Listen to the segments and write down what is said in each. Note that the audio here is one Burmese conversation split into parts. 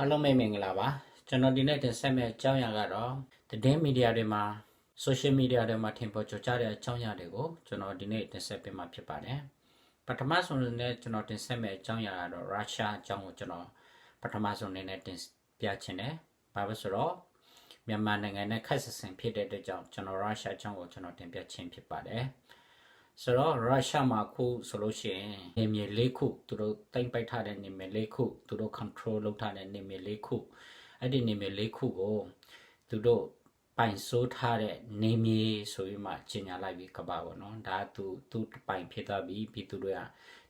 အားလုံးပဲမင်္ဂလာပါကျွန်တော်ဒီနေ့တင်ဆက်မယ့်အကြောင်းအရာကတော့သတင်းမီဒီယာတွေမှာ social media တွေမှာထင်ပေါ်ကျော်ကြားတဲ့အကြောင်းအရာတွေကိုကျွန်တော်ဒီနေ့တင်ဆက်ပေးမှာဖြစ်ပါတယ်ပထမဆုံးနဲ့ကျွန်တော်တင်ဆက်မယ့်အကြောင်းအရာကတော့ရုရှားအကြောင်းကိုကျွန်တော်ပထမဆုံးအနေနဲ့တင်ပြချင်တယ်ဘာလို့ဆိုတော့မြန်မာနိုင်ငံနဲ့ခက်ဆက်ဆင်ဖြစ်တဲ့အတွက်ကြောင့်ကျွန်တော်ရုရှားအကြောင်းကိုကျွန်တော်တင်ပြခြင်းဖြစ်ပါတယ် ဆိုတော့ရုရှားမှာခုဆိုလို့ရှိရင်နေမြေ၄ခုသူတို့တိမ့်ပိုက်ထားတဲ့နေမြေ၄ခုသူတို့ control လုပ်ထားတဲ့နေမြေ၄ခုအဲ့ဒီနေမြေ၄ခုကိုသူတို့ပိုင်စိုးထားတဲ့နေမြေဆိုပြီးမှကြီးညာလိုက်ပြီးကပါဘောနော်ဒါသူသူပိုင်ဖြစ်သွားပြီးပြီးသူတို့က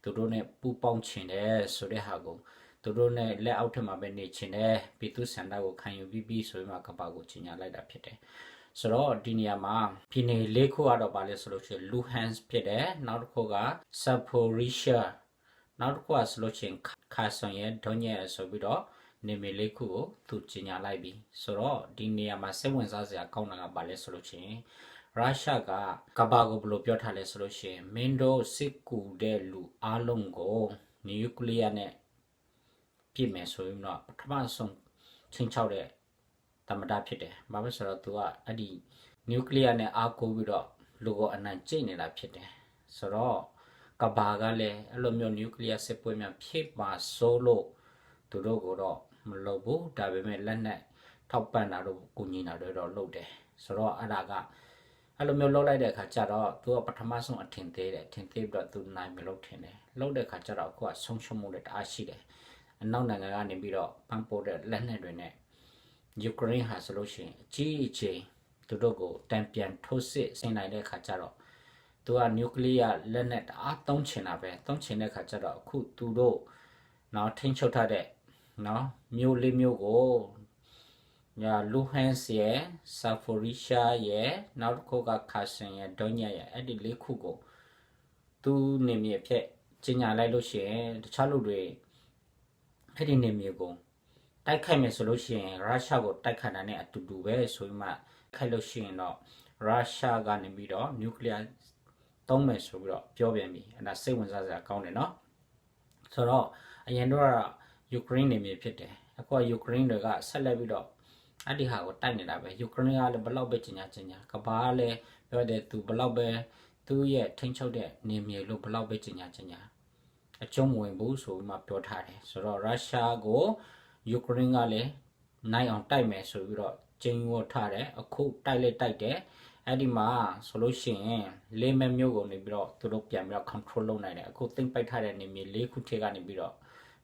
သူတို့ ਨੇ ပူပေါင်းချင်တယ်ဆိုတဲ့ဟာကိုသူတို့ ਨੇ လက်အောက်ထက်မှာပဲနေချင်တယ်ပြီးသူစန္ဒကိုခံယူပြီးပြီးဆိုပြီးမှကပါကိုကြီးညာလိုက်တာဖြစ်တယ် ဆိုတော့ဒီနေရာမှာပြည်နယ်၄ခုကတော့ပါလဲဆိုလို့ရှိရင် Luhansk ဖြစ်တယ်နောက်တစ်ခုက Zaporizhia နောက်တစ်ခုကဆိုလို့ရှိရင် Kherson ရဲ့ Donetsk ဆိုပြီးတော့နေမြေလေးခုကိုသူကြီးညာလိုက်ပြီဆိုတော့ဒီနေရာမှာစိတ်ဝင်စားစရာကောင်းတာကပါလဲဆိုလို့ရှိရင်ရုရှားကကဘာကိုဘယ်လိုပြောထားလဲဆိုလို့ရှိရင်မင်းတို့စစ်ကူတဲ့လူအလုံးကိုနျူကလ িয়ার နဲ့ပြစ်မယ်ဆိုရင်တော့ပထမဆုံးချင်းချောက်တဲ့ တမတာဖြစ်တယ်။ဘာဖြစ်ဆိုတော့သူကအဲ့ဒီနျူကလ িয়ার နဲ့အားကိုးပြီးတော့လူကိုအနံကျိတ်နေတာဖြစ်တယ်။ဆိုတော့ကဘာကလည်းအဲ့လိုမျိုးနျူကလ িয়ার စစ်ပွဲများဖြစ်ပါစိုးလို့သူတို့ကတော့မလုပ်ဘူးဒါပေမဲ့လက်နက်ထောက်ပံ့တာတို့ကူညီတာတို့တော့လုပ်တယ်ဆိုတော့အဲ့ဒါကအဲ့လိုမျိုးလုပ်လိုက်တဲ့အခါကျတော့သူကပထမဆုံးအထင်သေးတယ်အထင်သေးပြီးတော့သူနိုင်မလို့ထင်တယ်လုပ်တဲ့အခါကျတော့ကိုကဆုံးရှုံးမှုတွေတအားရှိတယ်အနောက်နိုင်ငံကနေပြီးတော့ပန်းပို့တဲ့လက်နက်တွေနဲ့ ယူကရိန်းဟာဆိုလို့ရှိရင်အကြီးအကျယ်သူတို့ကိုတံပြန်ထိုးစစ်ဆင်နိုင်တဲ့အခါကျတော့သူကနျူကလ িয়ার လက်နက်တအားသုံးချင်တာပဲသုံးချင်တဲ့အခါကျတော့အခုသူတို့နော်ထိန်းချုပ်ထားတဲ့နော်မြို့လေးမြို့ကိုညာလူဟန်စီရဲ့ဆာဖိုရီရှာရဲ့နောက်တစ်ခုကခါဆန်ရဲ့ဒုံညရဲ့အဲ့ဒီလေးခုကိုသူနေမြေဖြစ်ကျညာလိုက်လို့ရှိရင်တခြားလူတွေအဲ့ဒီနေမြေကို တိုက်ခိုက်မယ်ဆိုလို့ရှိရင်ရုရှားကိုတိုက်ခိုက်တာနဲ့အတူတူပဲဆိုပြီးမှခိုက်လို့ရှိရင်တော့ရုရှားကနေပြီးတော့နျူကလ িয়ার သုံးမယ်ဆိုပြီးတော့ပြောပြန်ပြီအဲ့ဒါစိတ်ဝင်စားစရာကောင်းတယ်နော်ဆိုတော့အရင်တော့ယူကရိန်းနေမြေဖြစ်တယ်အခုကယူကရိန်းတွေကဆက်လက်ပြီးတော့အဲ့ဒီဟာကိုတိုက်နေတာပဲယူကရိန်းကလည်းဘလောက်ပဲကျညာကျညာကဘာကလည်းပြောတယ်သူဘလောက်ပဲသူ့ရဲ့ထိန်းချုပ်တဲ့နေမြေလို့ဘလောက်ပဲကျညာကျညာအကျုံးဝင်ဘူးဆိုပြီးမှပြောထားတယ်ဆိုတော့ရုရှားကို ယူကရိန်းကလည်းနိုင်အောင်တိုက်မယ်ဆိုပြီးတော့ကျင်းဝတ်ထားတယ်အခုတိုက်လက်တိုက်တယ်အဲ့ဒီမှာဆိုလို့ရှိရင်လေးမဲမျိုးကိုနေပြီးတော့သူတို့ပြန်ပြီးတော့ control လုပ်နိုင်တယ်အခုသိမ့်ပိုက်ထားတဲ့နေမြေလေးခုထဲကနေပြီးတော့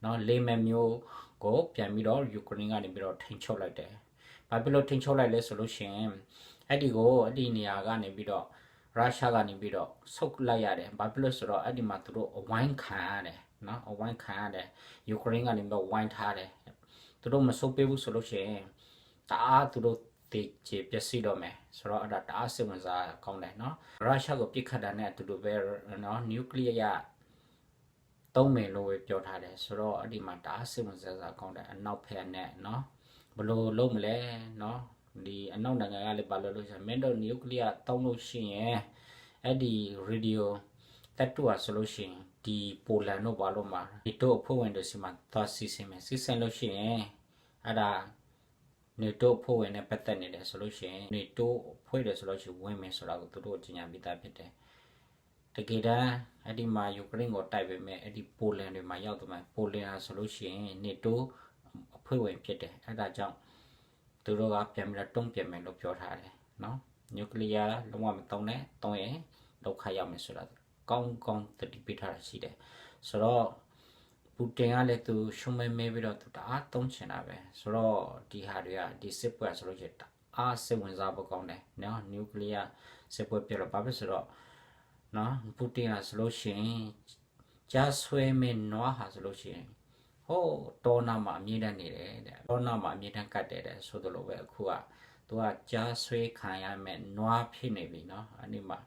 နော်လေးမဲမျိုးကိုပြန်ပြီးတော့ယူကရိန်းကနေပြီးတော့ထိန်းချုပ်လိုက်တယ်။ဘာဖြစ်လို့ထိန်းချုပ်လိုက်လဲဆိုလို့ရှိရင်အဲ့ဒီကိုအဲ့ဒီနေရာကနေပြီးတော့ရုရှားကနေပြီးတော့ဆုတ်လိုက်ရတယ်။ဘာဖြစ်လို့ဆိုတော့အဲ့ဒီမှာသူတို့အဝိုင်းခံရတယ်နော်အဝိုင်းခံရတယ်ယူကရိန်းကနေပြီးတော့ဝိုင်းထားတယ်။ သူတို့မဆုတ်ပေးဘူးဆိုလို့ရှိရင်တအားသူတို့တေချေပျက်စီးတော့မယ်ဆိုတော့အဲ့ဒါတအားစိတ်ဝင်စားကောင်းတယ်နော်ရုရှားကိုပြစ်ခတ်တာနဲ့အတူတူပဲနော်နျူကလ িয়ার ရသုံးမယ်လို့ပဲပြောထားတယ်ဆိုတော့အဲ့ဒီမှာတအားစိတ်ဝင်စားစားကောင်းတယ်အနောက်ဖက်နဲ့နော်ဘလို့လုံးမလဲနော်ဒီအနောက်နိုင်ငံကလည်းပါလို့လို့ဆိုရင်မင်းတို့နျူကလ িয়ার သုံးလို့ရှိရင်အဲ့ဒီရေဒီယို တက်တူอ่ะဆိုလို့ရှိရင်ဒီပိုလန်တို့ဘာလို့မှာဒီတို့အဖွဲ့ဝင်တွေစီမှာသွားစီစဉ်မယ်စီစဉ်လို့ရှိရင်အဲ့ဒါနေတိုးဖွဲ့ဝင်နဲ့ပတ်သက်နေတယ်ဆိုလို့ရှိရင်နေတိုးဖွဲ့တယ်ဆိုလို့ရှိရင်ဝင်မယ်ဆိုတာကိုသူတို့ကြီးညာပြီးသားဖြစ်တယ်တကယ်တမ်းအဲ့ဒီမှာယူကရိန်းကိုတိုက်ပေမဲ့အဲ့ဒီပိုလန်တွေမှာရောက်တော့မှပိုလန်ဟာဆိုလို့ရှိရင်နေတိုးအဖွဲ့ဝင်ဖြစ်တယ်အဲ့ဒါကြောင့်သူတို့ကပြန်ပြီးတော့တုံ့ပြန်မယ်လို့ပြောထားတယ်နော်နျူကလ িয়ার လုံးဝမတုံးနဲ့တုံးရင်ဒုက္ခရောက်မယ်ဆိုတာ ကောင်းကောင်းတတိပိထားတာရှိတယ်ဆိုတော့ပူတင်ကလည်းသူရှုံးမဲမဲပြီးတော့သူတအားတုံးချင်တာပဲဆိုတော့ဒီဟာတွေကဒီစစ်ပွဲဆိုလို့ရှိရင်အားစိတ်ဝင်စားဖို့ကောင်းတယ်နော်နျူကလ িয়ার စစ်ပွဲပြတော့ဘာဖြစ်ဆိုတော့နော်ပူတင်ကဆိုလို့ရှိရင်ကြားဆွဲမဲ့နွားဟာဆိုလို့ရှိရင်ဟိုးတောနာမှာအမြင့်တန်းနေတယ်တဲ့တောနာမှာအမြင့်တန်းကတ်တယ်တဲ့ဆိုတော့လို့ပဲအခုကသူကကြားဆွဲခံရမဲ့နွားဖြစ်နေပြီနော်အဲ့ဒီမှာ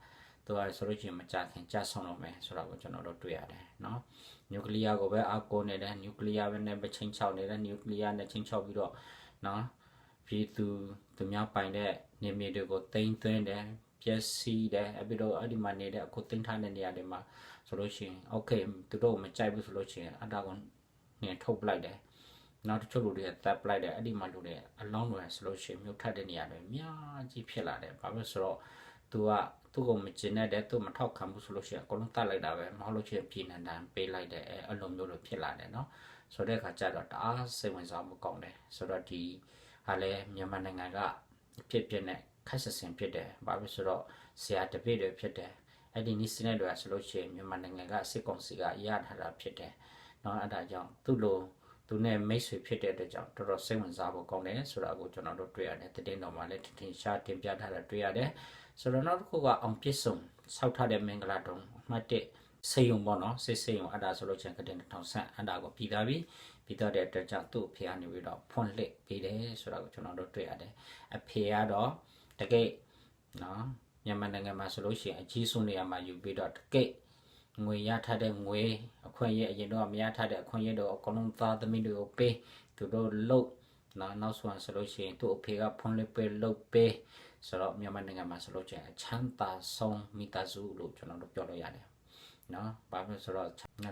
သူကဆိုလို့ရှိရင်မကြခင်ကြဆုံးတော့မယ်ဆိုတာကိုကျွန်တော်တို့တွေ့ရတယ်နော်နျူကလ িয়ার ကိုပဲအားကိုးနေတယ်နျူကလ িয়ার ပဲနဲ့ပဲချင်းချောက်နေတယ်နျူကလ িয়ার နဲ့ချင်းချောက်ပြီးတော့နော်ပြည်သူသူများပိုင်တဲ့နေမြေတွေကိုတင်သွင်းတယ်ပျက်စီးတယ်အပြီးတော့အဲ့ဒီမှာနေတဲ့အခုတင်ထားတဲ့နေရာတွေမှာဆိုလို့ရှိရင် okay သူတို့မကြိုက်ဘူးဆိုလို့ရှိရင်အတားကုန်နေထုတ်ပလိုက်တယ်နောက်တချို့လူတွေကတပ်ပလိုက်တယ်အဲ့ဒီမှာလူတွေအလောင်းတွေဆိုလို့ရှိရင်မြုပ်ထတဲ့နေရာတွေအများကြီးဖြစ်လာတယ်ဘာလို့ဆိုတော့ तू ကသူ့ကိုမကျင်တဲ့တဲ့သူမထောက်ခံဘူးဆိုလို့ရှိရင်အကုန်လုံးတတ်လိုက်တာပဲမဟုတ်လို့ရှိရင်ပြည်နံတန်ပေးလိုက်တယ်အဲ့အလိုမျိုးလိုဖြစ်လာတယ်เนาะဆိုတဲ့အခါကျတော့တအားစိတ်ဝင်စားမှုကောင်းတယ်ဆိုတော့ဒီဟာလဲမြန်မာနိုင်ငံကဖြစ်ဖြစ်နဲ့ခက်ဆစင်ဖြစ်တယ်ဘာလို့ဆိုတော့ဆရာတပည့်တွေဖြစ်တယ်အဲ့ဒီနီးစနစ်တွေဆိုလို့ရှိရင်မြန်မာနိုင်ငံကစစ်ကောင်စီကရထားတာဖြစ်တယ်เนาะအဲ့ဒါကြောင့်သူ့လို သူနဲ့မိတ်ဆွေဖြစ်တဲ့အတွက်ကြောင့်တော်တော်စိတ်ဝင်စားဖို့ကောင်းတယ်ဆိုတာကိုကျွန်တော်တို့တွေ့ရတယ်တည်င်းတော်မှာလည်းထင်ရှားတင်ပြထားတာတွေ့ရတယ်ဆိုတော့နောက်တစ်ခုကအောင်ပြစ်စုံဆောက်ထားတဲ့မင်္ဂလာတုံအမှတ်1စေယုံပေါ့နော်စစ်စေယုံအဲ့ဒါဆိုလို့ချင်းကတဲ့ထောင်ဆန့်အဲ့ဒါကိုပြီးသားပြီပြီးတော့တဲ့အတွက်ကြောင့်သူ့အဖေကနေပြီးတော့ဖွင့်လှစ်ပေးတယ်ဆိုတာကိုကျွန်တော်တို့တွေ့ရတယ်အဖေကတော့တကယ်နော်မြန်မာနိုင်ငံမှာဆိုလို့ရှိရင်အကြီးဆုံးနေရာမှာယူပြီးတော့တကယ် ငွေရထားတဲ့ငွေအခွင့်အရေးအရင်တော့မရထားတဲ့အခွင့်အရေးတော့အကုန်လုံးသားသမီးတွေကိုပေးသူတို့လုတ်နော်နောက်ဆုံးဆိုလို့ရှိရင်သူ့အဖေကဖွင့်လှစ်ပေးလုတ်ပေးဆိုတော့မြန်မာနိုင်ငံမှာဆိုလို့ချင်းအချမ်းသာဆုံးမိသားစုလို့ကျွန်တော်တို့ပြောလို့ရတယ်နော်ဘာဖြစ်ဆိုတော့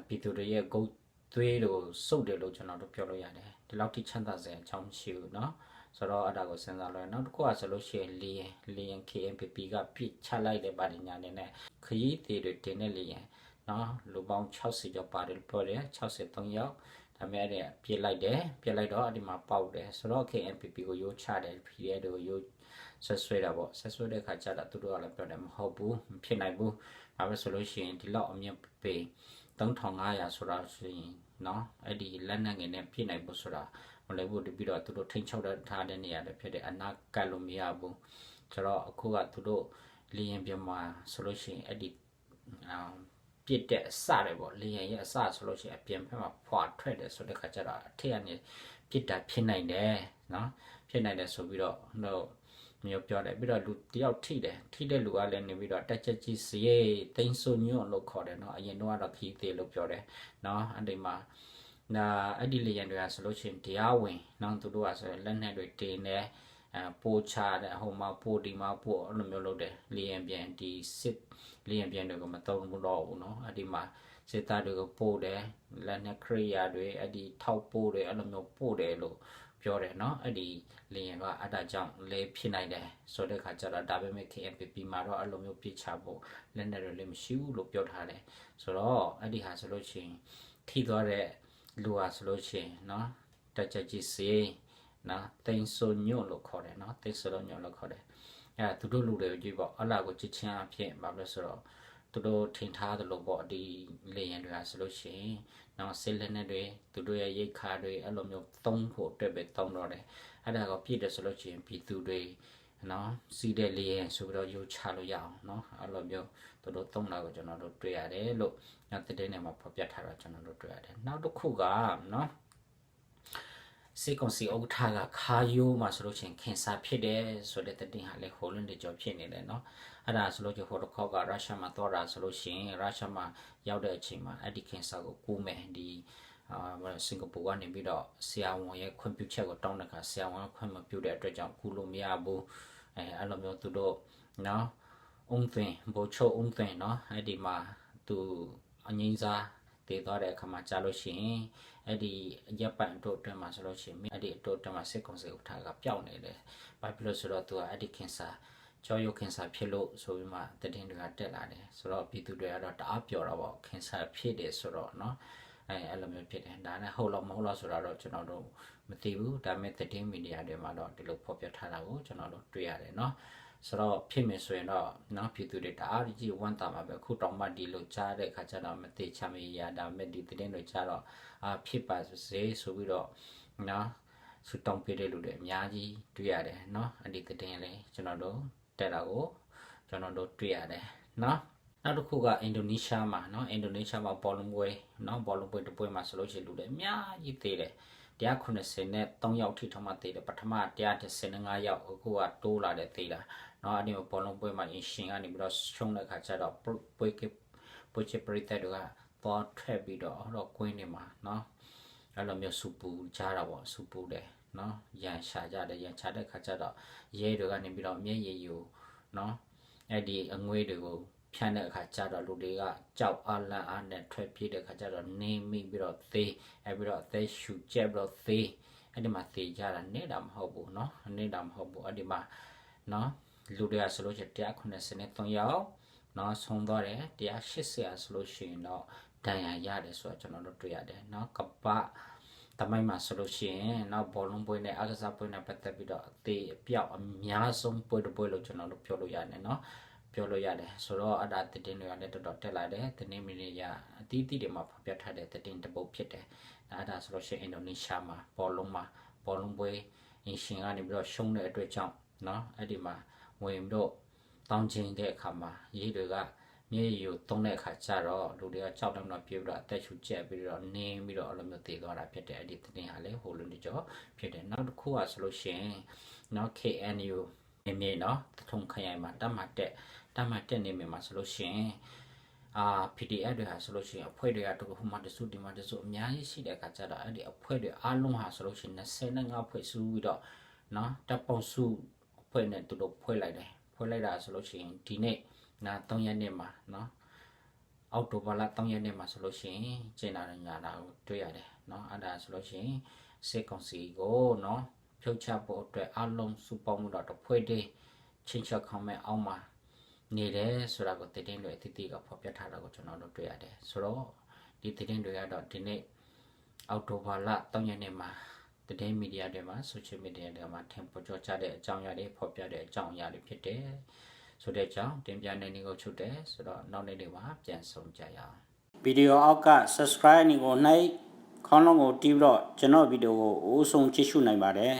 ပြည်သူတွေရဲ့ဂုတ်သွေးတို့စုပ်တယ်လို့ကျွန်တော်တို့ပြောလို့ရတယ်ဒီလောက်ထိချမ်းသာစရာအကြောင်းမရှိဘူးနော်ဆိုတော့အဲ့ဒါကိုစဉ်းစားလို့နောက်တစ်ခုကဆိုလို့ရှိရင်လီယန်လီယန် KMPP ကပြစ်ချလိုက်တဲ့ပါညာနေနဲ့ခရီးသေးတွေတင်တဲ့လီယန် နော်လူပေါင်း60ကျော်ပါတယ်ပြောတယ်63ယောက်ဒါမဲ့အဲ့ပြစ်လိုက်တယ်ပြစ်လိုက်တော့အဲ့ဒီမှာပေါက်တယ်ဆိုတော့ KMPP ကိုရိုးချတယ် PDF တွေကိုရိုးဆက်ဆွဲတာပေါ့ဆက်ဆွဲတဲ့ခါကျတော့သူတို့ကလည်းပြောတယ်မဟုတ်ဘူးမဖြစ်နိုင်ဘူးဘာလို့ဆိုလို့ရှိရင်ဒီလောက်အမြင့်ပေ3500ဆိုတာဆိုရင်နော်အဲ့ဒီလက်နက်ငယ်နဲ့ပြည့်နိုင်ဖို့ဆိုတာမလဲဘူးတပြီးတော့သူတို့ထိန်းချုပ်ထားတဲ့နေရာတွေဖြစ်တဲ့အနာကတ်လို့မရဘူးဆိုတော့အခုကသူတို့လီယန်ပြမှာဆိုလို့ရှိရင်အဲ့ဒီအာ ပြစ်တဲ့အစတွေပေါ့လေရင်ရဲ့အစဆိုလို့ရှိရင်အပြင်ဘက်မှာဖွာထွက်တယ်ဆိုတဲ့ခါကျတော့အထက်ကနေပြစ်တာဖြစ်နိုင်တယ်နော်ဖြစ်နိုင်တယ်ဆိုပြီးတော့ဟိုမျိုးပြောတယ်ပြီးတော့လူတယောက်ထိတယ်ထိတဲ့လူကလည်းနေပြီးတော့တက်ချက်ကြီးစရိတ်တိန်ဆုံညွန့်လို့ခေါ်တယ်နော်အရင်တော့ကတော့ခီးသေးလို့ပြောတယ်နော်အဲ့ဒီမှာနာအဲ့ဒီလေရင်တွေကဆိုလို့ရှိရင်တရားဝင်နော်သူတို့ကဆိုရင်လက်နက်တွေတင်တယ် အပိုးချတဲ့ဟိုမှာပိုးဒီမှာပို့အဲ့လိုမျိုးလုပ်တယ်လေရန်ပြန်ဒီစစ်လေရန်ပြန်တွေကမတုံးဘူးတော့ဘူးเนาะအဲ့ဒီမှာစစ်သားတွေကိုပို့တယ်လက်နက်ခရိယာတွေအဲ့ဒီထောက်ပို့တယ်အဲ့လိုမျိုးပို့တယ်လို့ပြောတယ်เนาะအဲ့ဒီလေရင်ကအဲ့ဒါကြောင့်လဲဖြစ်နိုင်တယ်ဆိုတဲ့ခါကျတော့ဒါပေမဲ့ KMPP မှာတော့အဲ့လိုမျိုးပြချဖို့လက်နဲ့တွေလည်းမရှိဘူးလို့ပြောထားတယ်ဆိုတော့အဲ့ဒီဟာဆိုလို့ရှိရင်ထိသွားတဲ့လူဟာဆိုလို့ရှိရင်เนาะတက်ချက်ကြီးစေး နော်တိန်ဆိုညွန့်လို့ခေါ်တယ်နော်တိန်ဆိုညွန့်လို့ခေါ်တယ်အဲသူတို့လူတွေကြည့်ပေါ့အလားကိုချစ်ချင်းအဖြစ်ဘာလို့ဆိုတော့သူတို့ထင်ထားတယ်လို့ပေါ့ဒီလေရင်တွေကဆိုလို့ရှိရင်နော်ဆစ်လက်နဲ့တွေသူတို့ရဲ့ရိတ်ခါတွေအဲ့လိုမျိုးသုံးဖို့အတွက်ပဲသုံးတော့တယ်အဲ့ဒါကပြည့်တယ်ဆိုလို့ရှိရင်ပြည်သူတွေနော်စီးတဲ့လေရင်ဆိုပြီးတော့ယူချလို့ရအောင်နော်အဲ့လိုမျိုးသူတို့သုံးတာကိုကျွန်တော်တို့တွေ့ရတယ်လို့နောက်တဲ့နေ့မှာဖော်ပြထားတာကျွန်တော်တို့တွေ့ရတယ်နောက်တစ်ခုကနော် စေကွန်စီဥက္ကဋ္ဌကခါယိုးမှာဆိုလို့ချင်းခင်စာဖြစ်တယ်ဆိုတဲ့တည်ဟာလေဟိုလန်တကြောဖြစ်နေတယ်เนาะအဲ့ဒါဆိုလို့ချင်းဟိုတစ်ခေါက်ကရုရှားမှာတော့တာဆိုလို့ရှိရင်ရုရှားမှာရောက်တဲ့အချိန်မှာအဲ့ဒီခင်စာကိုကူးမယ်ဒီအာစင်ကာပူကနေပြီးတော့ဆရာဝန်ရဲ့ခွင့်ပြုချက်ကိုတောင်းတဲ့အခါဆရာဝန်ခွင့်မပြုတဲ့အတွက်ကြောင့်ကူလို့မရဘူးအဲအဲ့လိုမျိုးသူတို့เนาะအုံသင်ဘိုချိုအုံသင်เนาะအဲ့ဒီမှာသူအငိမ့်စားတည်သွားတဲ့အခါမှာကြားလို့ရှိရင် အဲ့ဒီရပ်ပိုင်တို့အတွင်းမှာဆိုလို့ရှိရင်အဲ့ဒီတို့အတွင်းမှာစစ်ကောင်စီဥထားကပျောက်နေတယ်။ဘာဖြစ်လို့ဆိုတော့သူကအဲ့ဒီကင်ဆာကြောရုပ်ကင်ဆာဖြစ်လို့ဆိုပြီးမှတည်င်းတွေကတက်လာတယ်။ဆိုတော့ပြည်သူတွေကတော့တအားပျော်တော့ပေါ့ကင်ဆာဖြစ်တယ်ဆိုတော့เนาะအဲအဲ့လိုမျိုးဖြစ်တယ်။ဒါနဲ့ဟုတ်လို့မဟုတ်လို့ဆိုတော့ကျွန်တော်တို့မသိဘူး။ဒါပေမဲ့တည်င်းမီဒီယာတွေမှာတော့ဒီလိုဖော်ပြထားတာကိုကျွန်တော်တို့တွေ့ရတယ်เนาะ။ ဆိုတော့ဖြစ်မယ်ဆိုရင်တော့เนาะပြည်သူတွေတအားကြီးဝမ်းသာမှာပဲခုတောင်မှဒီလိုကြားတဲ့ခါကျတော့မသိချမရဒါမဲ့ဒီတဲ့တွေကြားတော့အာဖြစ်ပါစေဆိုပြီးတော့နော်ဆူတောင်းပေးတဲ့လူတွေအများကြီးတွေ့ရတယ်နော်အဲ့ဒီတဲ့လေးကျွန်တော်တို့တက်တာကိုကျွန်တော်တို့တွေ့ရတယ်နော်နောက်တစ်ခုကအင်ဒိုနီးရှားမှာเนาะအင်ဒိုနီးရှားမှာဘောလုံးပွဲเนาะဘောလုံးပွဲတစ်ပွဲမှာဆိုလို့ရှိရင်လူတွေအများကြီးသေးတယ် 190နဲ့3ယောက်ထိထောင်မှသေးတယ်ပထမ115ယောက်အခုကတိုးလာတယ်သေးတာเนาะအဲ့ဒီဘောလုံးပွဲမှာအင်ရှင်ကနေပြီးတော့ရှုံးတဲ့ခါကျတော့ပွဲကပွဲချပရိသတ်တွေကသွားထက်ပြီးတော့တော့ကွင်းနေမှာเนาะအဲ့လိုမျိုးစူပူကြတာပေါ့စူပူတယ်เนาะရန်ရှာကြတယ်ရန်ချတဲ့ခါကျတော့ရဲတွေကနေပြီးတော့မျက်ရည်ယူเนาะအဲ့ဒီအငွေးတွေကို ဖြန့်တဲ့အခါကျတော့လူတွေကကြောက်အားလန့်အားနဲ့ထွက်ပြေးတဲ့အခါကျတော့နေမိပြီးတော့သေးအဲပြီးတော့အသက်ရှူကျက်ပြီးတော့သေးအဲ့ဒီမှာသေကြတာနေတာမဟုတ်ဘူးเนาะနေတာမဟုတ်ဘူးအဲ့ဒီမှာเนาะလူတွေကဆိုလို့ရှိရင်193ယောက်เนาะဆုံးသွားတယ်180ဆိုလို့ရှိရင်တော့ဒဏ်ရာရတယ်ဆိုတော့ကျွန်တော်တို့တွေ့ရတယ်เนาะကပ္ပတမိုင်းမှာဆိုလို့ရှိရင်နောက်ဘောလုံးပွဲနဲ့အားကစားပွဲနဲ့ပတ်သက်ပြီးတော့အသေးအပြောက်အများဆုံးပွဲတစ်ပွဲလို့ကျွန်တော်တို့ပြောလို့ရတယ်เนาะ ပြောလို့ရတယ်ဆိုတော့အဒါတည်တင်းတွေကလည်းတော်တော်တက်လာတယ်တင်းမီဒီယာအသီးသီးတွေမှာဖော်ပြထားတဲ့တည်တင်းတစ်ပုတ်ဖြစ်တယ်အဲဒါဆိုလို့ရှိရင်အင်ဒိုနီးရှားမှာဘောလုံးမှာဘောလုံးပွဲအင်ရှင်ကနေပြီးတော့ရှုံးတဲ့အတွက်ကြောင့်เนาะအဲ့ဒီမှာဝင်ပြီးတော့တောင်းချင်းတဲ့အခါမှာရေးတွေကမြေရီကိုတုံးတဲ့အခါကျတော့လူတွေကကြောက်တော့တော့ပြေးပြီးတော့အသက်ရှူကျက်ပြီးတော့နင်းပြီးတော့အဲ့လိုမျိုးတည်သွားတာဖြစ်တယ်အဲ့ဒီတင်းဟာလည်းဟိုလိုနေကြောဖြစ်တယ်နောက်တစ်ခုကဆိုလို့ရှိရင်เนาะ KNU မြေမြေเนาะတထုံခရိုင်မှာတတ်မှတ်တဲ့ တတ်မှတ်တက်နေမှာဆိုလို့ရှိရင်အာ PDF တွေဟာဆိုလို့ရှိရင်အဖွဲ့တွေကတခုမှတစုဒီမှာတစုအများကြီးရှိတဲ့အခါကျတော့အဲ့ဒီအဖွဲ့တွေအားလုံးဟာဆိုလို့ရှိရင်25အဖွဲ့စုပြီးတော့เนาะတပ်ပေါင်းစုအဖွဲ့နဲ့သူတို့ဖွဲ့လိုက်တယ်ဖွဲ့လိုက်တာဆိုလို့ရှိရင်ဒီနေ့နာ3ရက်နေ့မှာเนาะအောက်တိုဘာလ3ရက်နေ့မှာဆိုလို့ရှိရင်ကျင်းလာတဲ့ညာလာကိုတွေ့ရတယ်เนาะအဲ့ဒါဆိုလို့ရှိရင်စေကောင်စီကိုเนาะဖြုတ်ချဖို့အတွက်အားလုံးစုပေါင်းမှုတော့တစ်ဖွဲ့တည်းချင်းချက်ခေါမဲ့အောက်မှာ နေတယ်ဆိုတာကိုတည်တင်းတွေအတိအကျကဖော်ပြထားတာကိုကျွန်တော်တို့တွေ့ရတယ်ဆိုတော့ဒီတည်တင်းတွေကတော့ဒီနေ့အောက်တိုဘာလ3ရက်နေ့မှာတည်တင်းမီဒီယာတွေမှာ social media တွေမှာထင်ပေါ်ကျော်ကြတဲ့အကြောင်းအရာတွေဖော်ပြတဲ့အကြောင်းအရာတွေဖြစ်တယ်ဆိုတဲ့အကြောင်းတင်ပြနေနေကိုချုပ်တယ်ဆိုတော့နောက်နေ့တွေမှာပြန်ဆောင်ကြရအောင်ဗီဒီယိုအောက်က subscribe နေကိုနှိုက်ခေါင်းလုံးကိုတီးပြီးတော့ကျွန်တော်ဗီဒီယိုကိုအဦးဆုံးကြည့်ရှုနိုင်ပါတယ်